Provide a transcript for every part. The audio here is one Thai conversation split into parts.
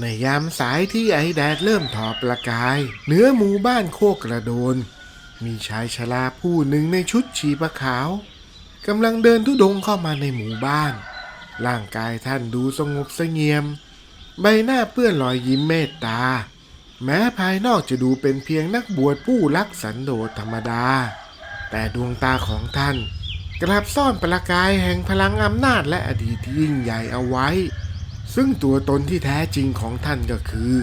ในยามสายที่ไอแดดเริ่มถอประกาย เหนือหมู่บ้านโคกกระโดน มีชายชราผู้หนึ่งในชุดชีปะขาวกำลังเดินทุดงเข้ามาในหมู่บ้าน ร่างกายท่านดูสงบเสงี่ยม ใบหน้าเปื้อนรอยยิ้มเมตตา แม้ภายนอกจะดูเป็นเพียงนักบวชผู้รักสันโดษธรรมดา แต่ดวงตาของท่าน กลับซ่อนประกายแห่งพลังอำนาจและอดีตที่ยิ่งใหญ่เอาไว้ ซึ่งตัวตนที่แท้จริงของท่านก็คือ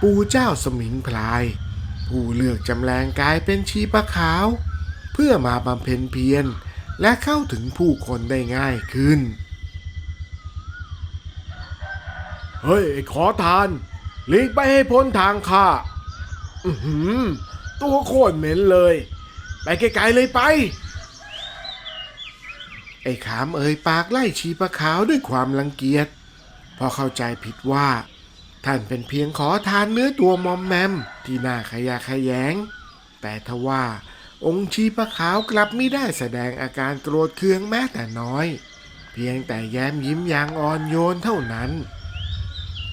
ปู่เจ้าสมิงพลาย ผู้เลือกจำแรงกายเป็นชีปะขาว เพื่อมาบำเพ็ญเพียรและเข้าถึงผู้คนได้ง่ายขึ้น เฮ้ยขอทานหลีกไปให้พ้นทางข้าอือหือตัวโคตรเหม็นเลย ไปไกลๆเลยไป ไอ้ขามเอ่ยปากไล่ชีปะขาวด้วยความรังเกียจ เพอเข้าใจผิดว่า ท่านเป็นเพียงขอทานเนื้อตัวมอมแมม ที่น่าขยะขยง แต่ทว่าองค์ชีปะขาวกลับไม่ได้แสดงอาการโกรธเคืองแม้แต่น้อย เพียงแต่แย้มยิ้มอย่างอ่อนโยนเท่านั้น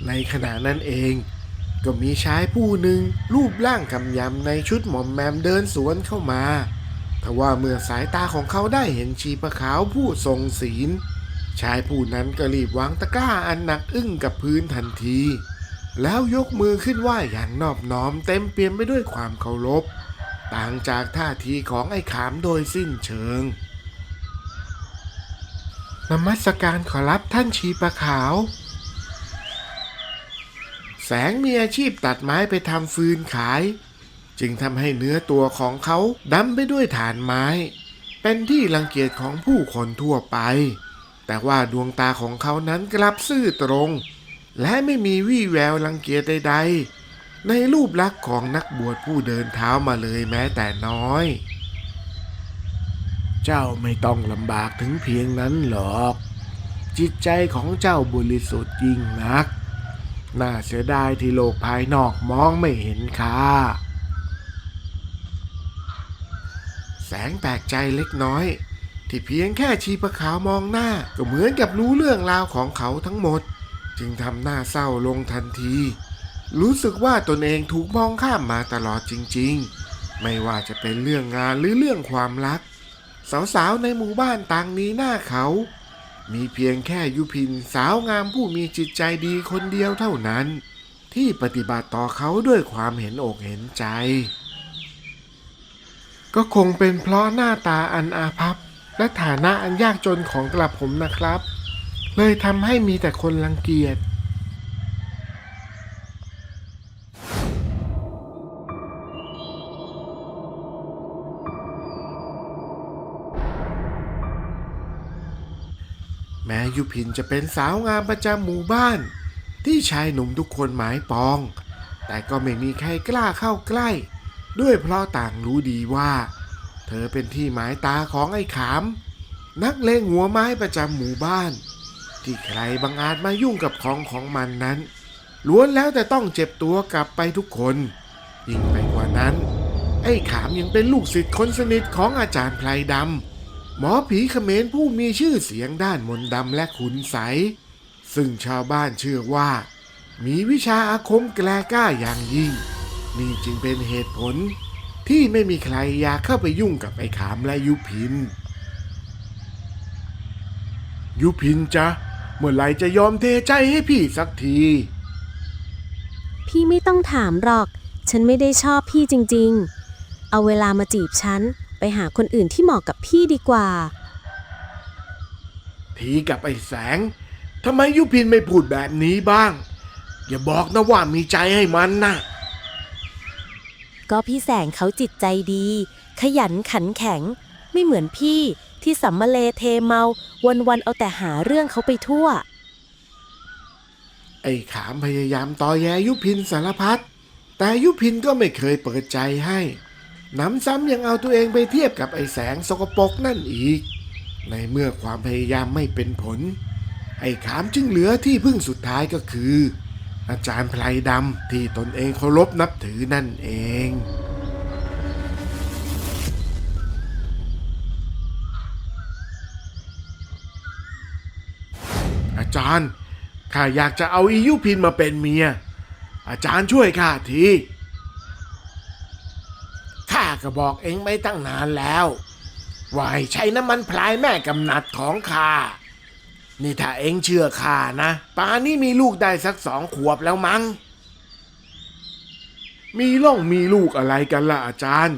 ในขณะนั้นเอง ก็มีชายผู้หนึ่งรูปร่างกำยำในชุดหมอมแมมเดินสวนเข้ามาทว่าเมื่อสายตาของเขาได้เห็นชีปะขาวผู้ทรงศีล ชายผู้นั้นก็รีบวางตะกร้าอันหนักอึ้งกับพื้นทันที แล้วยกมือขึ้นไหวอย่างนอบน้อมเต็มเปี่ยมไปด้วยความเคารพ ต่างจากท่าทีของไอ้ขามโดยสิ้นเชิงนมัสการขอรับท่านชีปะขาว แสงมีอาชีพตัดไม้ไปทำฟืนขาย จึงทำให้เนื้อตัวของเขาดำไปด้วยฐานไม้ เป็นที่รังเกียจของผู้คนทั่วไป แต่ว่าดวงตาของเขานั้นกลับซื่อตรง และไม่มีวี่แววรังเกียจใดๆ ในรูปลักษณ์ของนักบวชผู้เดินเท้ามาเลยแม้แต่น้อย เจ้าไม่ต้องลำบากถึงเพียงนั้นหรอก จิตใจของเจ้าบริสุทธิ์ยิ่งนัก น่าเสียดายที่โลกภายนอกมองไม่เห็นค่าแสงแปลกใจเล็กน้อย ที่เพียงแค่ชีประขาวมองหน้า ก็เหมือนกับรู้เรื่องราวของเขาทั้งหมด จึงทำหน้าเศร้าลงทันที รู้สึกว่าตนเองถูกมองข้ามมาตลอดจริงๆ ไม่ว่าจะเป็นเรื่องงานหรือเรื่องความรัก สาวๆในหมู่บ้านต่างนี้หน้าเขา มีเพียงแค่ยุพินสาวงามผู้มีจิตใจดีคนเดียวเท่านั้น ที่ปฏิบัติต่อเขาด้วยความเห็นอกเห็นใจ ก็คงเป็นเพราะหน้าตาอันอาภัพ และฐานะอันยากจนของกระผมนะครับ เลยทำให้มีแต่คนรังเกียจแม้ยุพินจะเป็นสาวงามประจำหมู่บ้าน ที่ชายหนุ่มทุกคนหมายปอง แต่ก็ไม่มีใครกล้าเข้าใกล้ ด้วยเพราะต่างรู้ดีว่า เธอเป็นที่หมายตาของไอ้ขาม นักเลงหัวไม้ประจำหมู่บ้าน ที่ใครบังอาจมายุ่งกับของของมันนั้น ล้วนแล้วแต่ต้องเจ็บตัวกลับไปทุกคน ยิ่งไปกว่านั้น ไอ้ขามยังเป็นลูกศิษย์คนสนิทของอาจารย์ไพรดำหมอผีเขมรผู้มีชื่อเสียงด้านมนต์ดำและขุนใส ซึ่งชาวบ้านเชื่อว่า มีวิชาอาคมแกลกล้าอย่างยิ่งนี่จึงเป็นเหตุผล ที่ไม่มีใครอยากเข้าไปยุ่งกับไอ้ขามและยุพิน ยุพินจ๊ะ เมื่อไหรจะยอมเทใจให้พี่สักที พี่ไม่ต้องถามหรอก ฉันไม่ได้ชอบพี่จริง ๆ เอาเวลามาจีบฉัน ไปหาคนอื่นที่เหมาะกับพี่ดีกว่า ทีกับไอ้แสงทำไมยุพินไม่พูดแบบนี้บ้าง อย่าบอกนะว่ามีใจให้มันนะ ก็พี่แสงเขาจิตใจดี ขยันขันแข็ง ไม่เหมือนพี่ที่สัมมาเลเทเมาวันๆเอาแต่หาเรื่องเขาไปทั่ว ไอ้ขามพยายามต่อแยยุพินสารพัดแต่ยุพินก็ไม่เคยเปิดใจให้น้ำซ้ำยังเอาตัวเองไปเทียบกับไอ้แสงสกปรกนั่นอีก ในเมื่อความพยายามไม่เป็นผล ไอ้ขามจึงเหลือที่พึ่งสุดท้ายก็คือ อาจารย์ไพรดำที่ตนเองเคารพนับถือนั่นเองอาจารย์ข้าอยากจะเอาอียุพินมาเป็นเมีย อาจารย์ช่วยข้าทีข้าก็บอกเองไม่ตั้งนานแล้วว่าให้ใช้น้ำมันพลายแม่กำนัดของข้า นี่ถ้าเองเชื่อข้านะ ป่านนี้มีลูกได้สักสองขวบแล้วมั้ง มีล่องมีลูกอะไรกันล่ะอาจารย์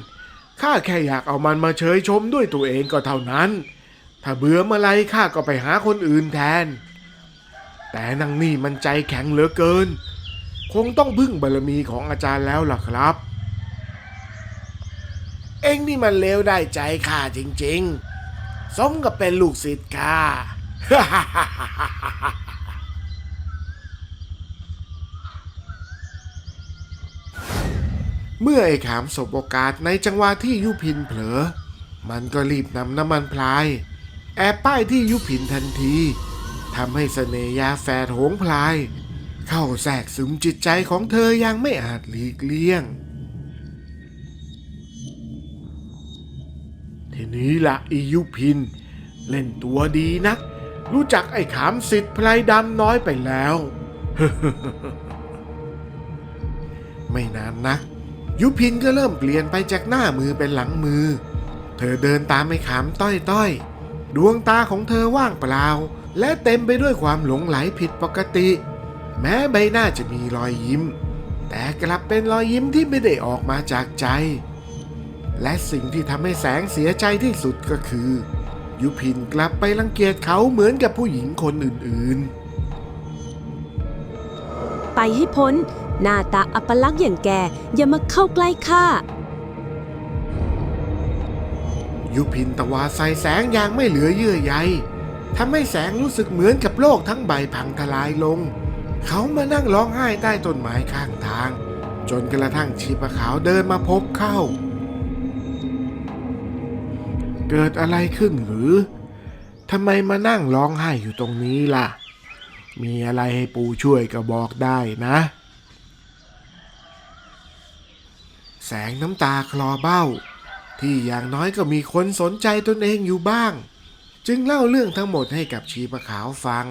ข้าแค่อยากเอามันมาเชยชมด้วยตัวเองก็เท่านั้น ถ้าเบื่อเมื่อไรข้าก็ไปหาคนอื่นแทน แต่นางนี่มันใจแข็งเหลือเกิน คงต้องพึ่งบารมีของอาจารย์แล้วล่ะครับ เอ็งนี่มันเลวได้ใจข้าจริงๆ สมกับเป็นลูกศิษย์ข้า เมื่อไอ้ขามสบโอกาสในจังหวะที่ยุพินเผลอ มันก็รีบนำน้ำมันพลาย แอบป้ายที่ยุพินทันทีทำให้เสน่ยาแฝดโหงพลาย เข้าแทรกซึมจิตใจของเธอยังไม่อาจหลีกเลี่ยง ทีนี้ละอียุพิน เล่นตัวดีนัก รู้จักไอ้ขามสิทธิ์พลายดำน้อยไปแล้ว ไม่นานนัก ยุพินก็เริ่มเปลี่ยนไปจากหน้ามือเป็นหลังมือ เธอเดินตามไอ้ขามต้อยต้อยๆ ดวงตาของเธอว่างเปล่า และเต็มไปด้วยความหลงไหลผิดปกติ แม้ใบหน้าจะมีรอยยิ้ม แต่กลับเป็นรอยยิ้มที่ไม่ได้ออกมาจากใจ และสิ่งที่ทำให้แสงเสียใจที่สุดก็คือ ยุพินกลับไปรังเกียจเขาเหมือนกับผู้หญิงคนอื่นๆ ไปให้พ้น หน้าตาอัปลักษณ์อย่างแกอย่ามาเข้าใกล้ข้ายุพินตวาดใส่แสงอย่างไม่เหลือเยื่อใยทำให้แสงรู้สึกเหมือนกับโลกทั้งใบพังทลายลง เขามานั่งร้องไห้ใต้ต้นไม้ข้างทาง จนกระทั่งชีปะขาวเดินมาพบเข้า เกิดอะไรขึ้นหรือทำไมมานั่งร้องไห้อยู่ตรงนี้ล่ะ มีอะไรให้ปู่ช่วยก็บอกได้นะ แสงน้ำตาคลอเบ้า ที่อย่างน้อยก็มีคนสนใจตนเองอยู่บ้าง จึงเล่าเรื่องทั้งหมดให้กับชีปะขาวฟัง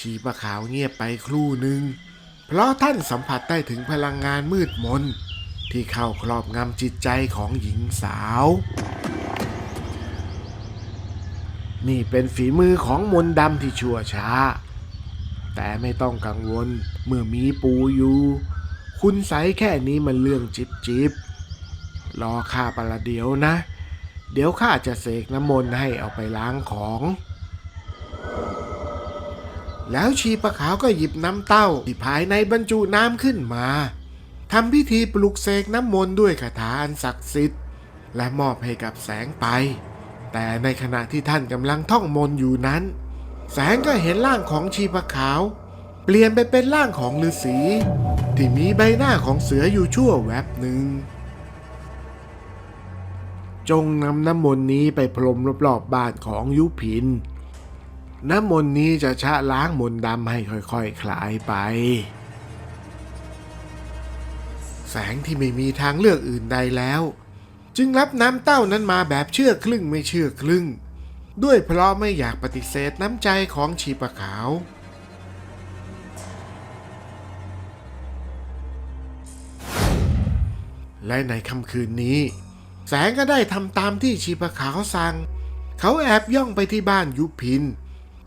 ชีปะขาวเงียบไปครู่หนึ่ง เพราะท่านสัมผัสได้ถึงพลังงานมืดมนที่เข้าครอบงำจิตใจของหญิงสาว นี่เป็นฝีมือของมนต์ดำที่ชั่วช้า แต่ไม่ต้องกังวลเมื่อมีปูอยู่ คุณใสแค่นี้มันเรื่องจิบจิบรอข้าประเดี๋ยวนะ เดี๋ยวข้าจะเสกน้ำมนต์ให้เอาไปล้างของ แล้วชีปะขาวก็หยิบน้ำเต้าที่ภายในบรรจุน้ำขึ้นมาทำพิธีปลุกเสกน้ำมนต์ด้วยคาถาอันศักดิ์สิทธิ์ และมอบให้กับแสงไป แต่ในขณะที่ท่านกำลังท่องมนต์อยู่นั้น แสงก็เห็นร่างของชีปะขาว เปลี่ยนไปเป็นร่างของฤาษีที่มีใบหน้าของเสืออยู่ชั่วแวบหนึ่ง จงนำน้ำมนต์นี้ไปพรมรอบๆบ้านของยุพิน น้ำมนต์นี้จะชะล้างมนต์ดำให้ค่อยๆคลายไป แสงที่ไม่มีทางเลือกอื่นใดแล้ว จึงรับน้ำเต้านั้นมาแบบเชื่อครึ่งไม่เชื่อครึ่ง ด้วยเพราะไม่อยากปฏิเสธน้ำใจของชีปะขาว และในค่ำคืนนี้ แสงก็ได้ทำตามที่ชีปะขาวสั่ง เขาแอบย่องไปที่บ้านยุพิน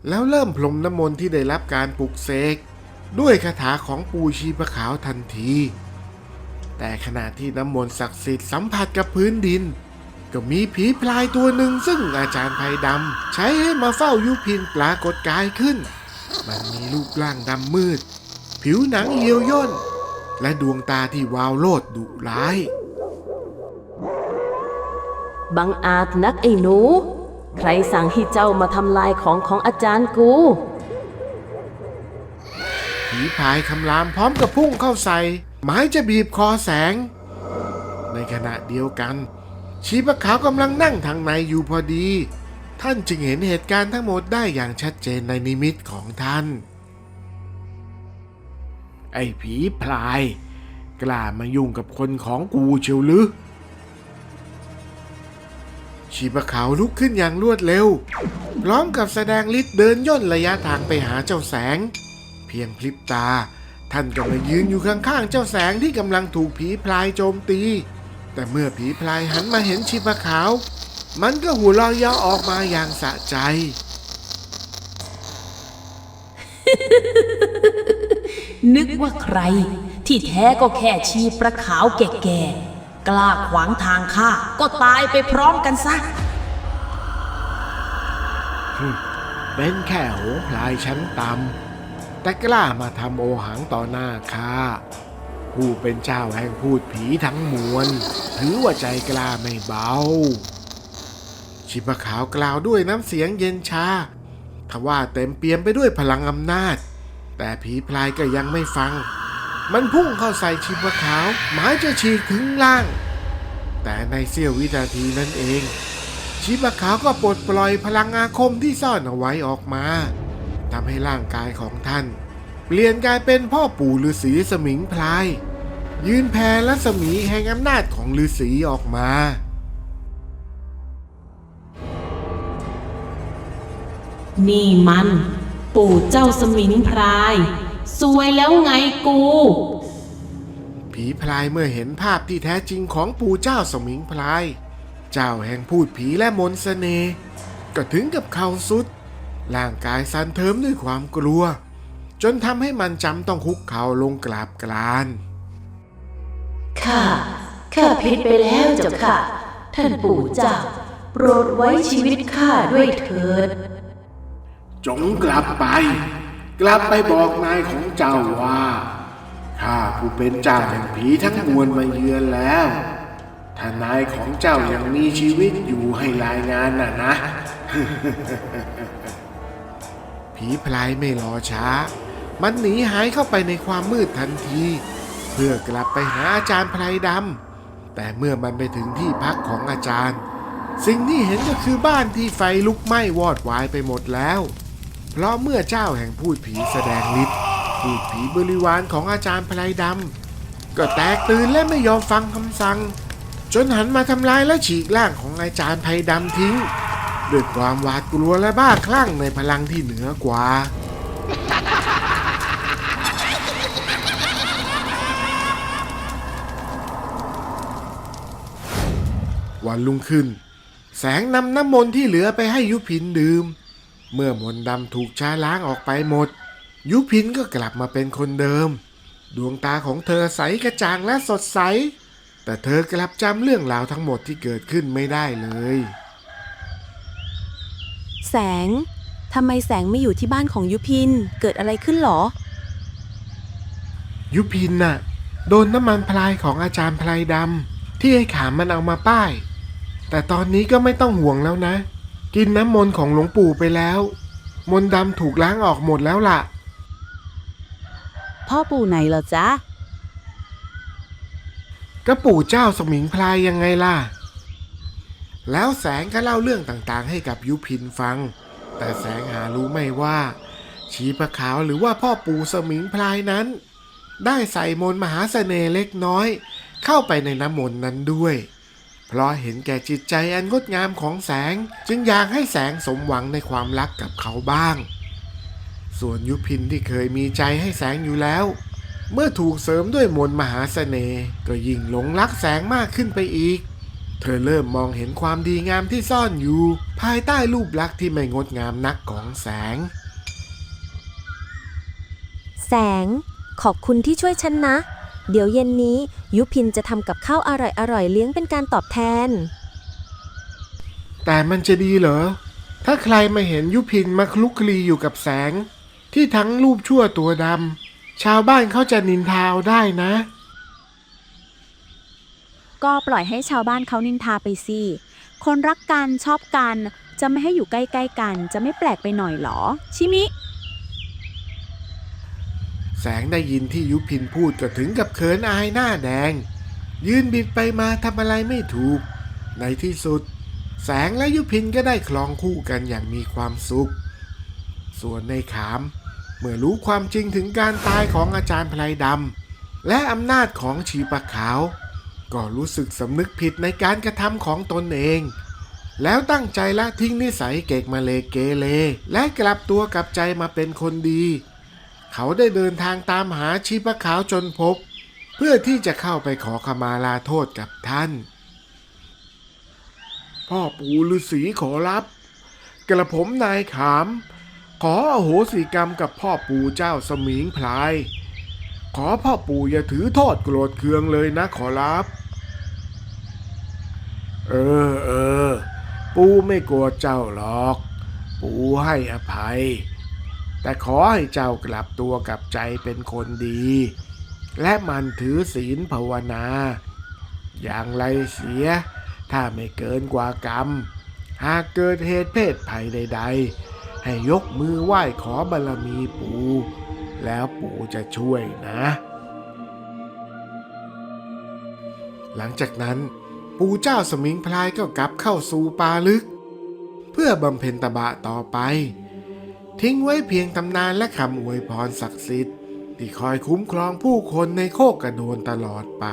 แล้วเริ่มพรมน้ำมนต์ที่ได้รับการปลุกเสกด้วยคาถาของปูชีปะขาวทันที แต่ขณะที่น้ำมนต์ศักดิ์สิทธิ์สัมผัสกับพื้นดิน ก็มีผีพลายตัวหนึ่งซึ่งอาจารย์ไพดำใช้ให้มาเฝ้ายุพินปรากฏกายขึ้น มันมีรูปร่างดำมืด ผิวหนังเหี่ยวย่น และดวงตาที่วาวโลดดุร้าย บังอาจนักไอ้หนู ใครสั่งให้เจ้ามาทำลายของของอาจารย์กูผีพายคำรามพร้อมกับพุ่งเข้าใส่ หมายจะบีบคอแสง ในขณะเดียวกัน ชีปะขาวกำลังนั่งทางในอยู่พอดี ท่านจึงเห็นเหตุการณ์ทั้งหมดได้อย่างชัดเจนในนิมิตของท่าน ไอ้ผีพลาย กล้ามายุ่งกับคนของกูเชียวหรือชีปะขาวลุกขึ้นอย่างรวดเร็ว พร้อมกับแสดงฤทธิ์เดินย่นระยะทางไปหาเจ้าแสง เพียงพลิบตา ท่านก็มายืนอยู่ข้างๆเจ้าแสงที่กำลังถูกผีพลายโจมตี แต่เมื่อผีพลายหันมาเห็นชีพขาว มันก็หัวเราะเยาะออกมาอย่างสะใจ นึกว่าใคร ที่แท้ก็แค่ชีประขาวแก่ๆ กล้าขวางทางข้าก็ตายไปพร้อมกันซะ เป็นแค่โหงพลายชั้นต่ำ แต่กล้ามาทำโอหังต่อหน้าข้าผู้เป็นเจ้าแห่งพูดผีทั้งมวลถือว่าใจกล้าไม่เบา ชิบะขาวกล่าวด้วยน้ำเสียงเย็นชาทว่าเต็มเปี่ยมไปด้วยพลังอำนาจ แต่ผีพลายก็ยังไม่ฟัง มันพุ่งเข้าใส่ชิบะขาว หมายจะฉีกถึงล่าง แต่ในเสี้ยววินาทีนั้นเอง ชิบะขาวก็ปลดปล่อยพลังอาคมที่ซ่อนเอาไว้ออกมาำให้ร่างกายของท่าน เปลี่ยนกลายเป็นพ่อปู่ฤาษีสมิงพลาย ยืนแผ่รัศมีแห่งอำนาจของฤาษีออกมานี่มัน ปู่เจ้าสมิงพราย สวยแล้วไงกู ผีพลายเมื่อเห็นภาพที่แท้จริงของปู่เจ้าสมิงพลาย เจ้าแห่งพูดผีและมนต์เสน่ห์ก็ถึงกับเข่าสุด ร่างกายสั่นเทิมด้วยความกลัว จนทำให้มันจำต้องคุกเข่าลงกราบกรานข้าข้าผิดไปแล้วเจ้าค่ะ ท่านปู่เจ้าโปรดไว้ชีวิตข้าด้วยเถิด จงกลับไป กลับไปบอกนายของเจ้าว่าข้าผู้เป็นเจ้าแห่งผีทั้งมวลมาเยือนแล้วถ้านายของเจ้ายังมีชีวิตอยู่ให้รายงานน่ะนะ ผีพลายไม่รอช้า มันหนีหายเข้าไปในความมืดทันที เพื่อกลับไปหาอาจารย์พลายดำแต่เมื่อมันไปถึงที่พักของอาจารย์ สิ่งที่เห็นก็คือบ้านที่ไฟลุกไหม้วอดวายไปหมดแล้ว เพราะเมื่อเจ้าแห่งพูดผีแสดงฤทธิ์พูดผีบริวารของอาจารย์พลายดำก็แตกตื่นและไม่ยอมฟังคำสั่งจนหันมาทำลายและฉีกร่างของอาจารย์ไพดำทิ้ง ด้วยความหวาดกลัวและบ้าคลั่งในพลังที่เหนือกว่า วันรุ่งขึ้น แสงนำน้ำมนต์ที่เหลือไปให้ยุพินดื่ม เมื่อมนต์ดำถูกช้าล้างออกไปหมด ยุพินก็กลับมาเป็นคนเดิม ดวงตาของเธอใสกระจ่างและสดใส แต่เธอกลับจำเรื่องราวทั้งหมดที่เกิดขึ้นไม่ได้เลย แสง ทำไมแสงไม่อยู่ที่บ้านของยุพิน เกิดอะไรขึ้นหรอ ยุพินน่ะ โดนน้ำมันพลายของอาจารย์พลายดำที่ไอ้ขามมันเอามาป้าย แต่ตอนนี้ก็ไม่ต้องห่วงแล้วนะ กินน้ำมนต์ของหลวงปู่ไปแล้ว มนต์ดำถูกล้างออกหมดแล้วล่ะ พ่อปู่ไหนเหรอจ๊ะ ก็ปู่เจ้าสมิงพลายยังไงล่ะ แล้วแสงก็เล่าเรื่องต่างๆ ให้กับยุพินฟัง แต่แสงหารู้ไม่ว่า ชีพขาวหรือว่าพ่อปู่สมิงพลายนั้น ได้ใส่มนมหาเสน่ห์เล็กน้อย เข้าไปในน้ำมนต์นั้นด้วย เพราะเห็นแก่จิตใจอันงดงามของแสงจึงอยากให้แสงสมหวังในความรักกับเขาบ้าง ส่วนยุพินที่เคยมีใจให้แสงอยู่แล้ว เมื่อถูกเสริมด้วยมนมหาเสน่ห์ก็ยิ่งหลงรักแสงมากขึ้นไปอีก เธอเริ่มมองเห็นความดีงามที่ซ่อนอยู่ ภายใต้รูปลักษณ์ที่ไม่งดงามนักของแสง แสง ขอบคุณที่ช่วยฉันนะ เดี๋ยวเย็นนี้ยุพินจะทำกับข้าวอร่อยๆเลี้ยงเป็นการตอบแทน แต่มันจะดีเหรอ ถ้าใครมาเห็นยุพินมาคลุกคลีอยู่กับแสง ที่ทั้งรูปชั่วตัวดำชาวบ้านเขาจะนินทาเอาได้นะ ก็ปล่อยให้ชาวบ้านเขานินทาไปสิคนรักกันชอบกัน จะไม่ให้อยู่ใกล้ๆกัน จะไม่แปลกไปหน่อยหรอ ชิมิ แสงได้ยินที่ยุพินพูดก็ถึงกับเขินอายหน้าแดง ยืนบิดไปมาทำอะไรไม่ถูก ในที่สุด แสงและยุพินก็ได้คลองคู่กันอย่างมีความสุข ส่วนในขาม เมื่อรู้ความจริงถึงการตายของอาจารย์พลายดำและอำนาจของชีปะขาว ก็รู้สึกสำนึกผิดในการกระทำของตนเอง แล้วตั้งใจละทิ้งนิสัยเกกมาเลเกเรและกลับตัวกลับใจมาเป็นคนดี เขาได้เดินทางตามหาชีพะขาวจนพบ เพื่อที่จะเข้าไปขอขมาลาโทษกับท่าน พ่อปู่ฤาษีขอรับ กระผมนายขาม ขออโหสิกรรมกับพ่อปู่เจ้าสมิงพลาย ขอพ่อปู่อย่าถือโทษโกรธเคืองเลยนะขอรับ เออเออ ปู่ไม่กลัวเจ้าหรอก ปู่ให้อภัย แต่ขอให้เจ้ากลับตัวกลับใจเป็นคนดี และมันถือศีลภาวนา อย่างไรเสีย ถ้าไม่เกินกว่ากรรม หากเกิดเหตุเพศภัยใด ๆ ให้ยกมือไหว้ขอบารมีปู่ แล้วปู่จะช่วยนะ หลังจากนั้นปู่เจ้าสมิงพลายก็กลับเข้าสู่ป่าลึก เพื่อบำเพ็ญตบะต่อไป ทิ้งไว้เพียงตำนานและคำอวยพรศักดิ์สิทธิ์ที่คอยคุ้มครองผู้คนในโคกกระโดนตลอดไป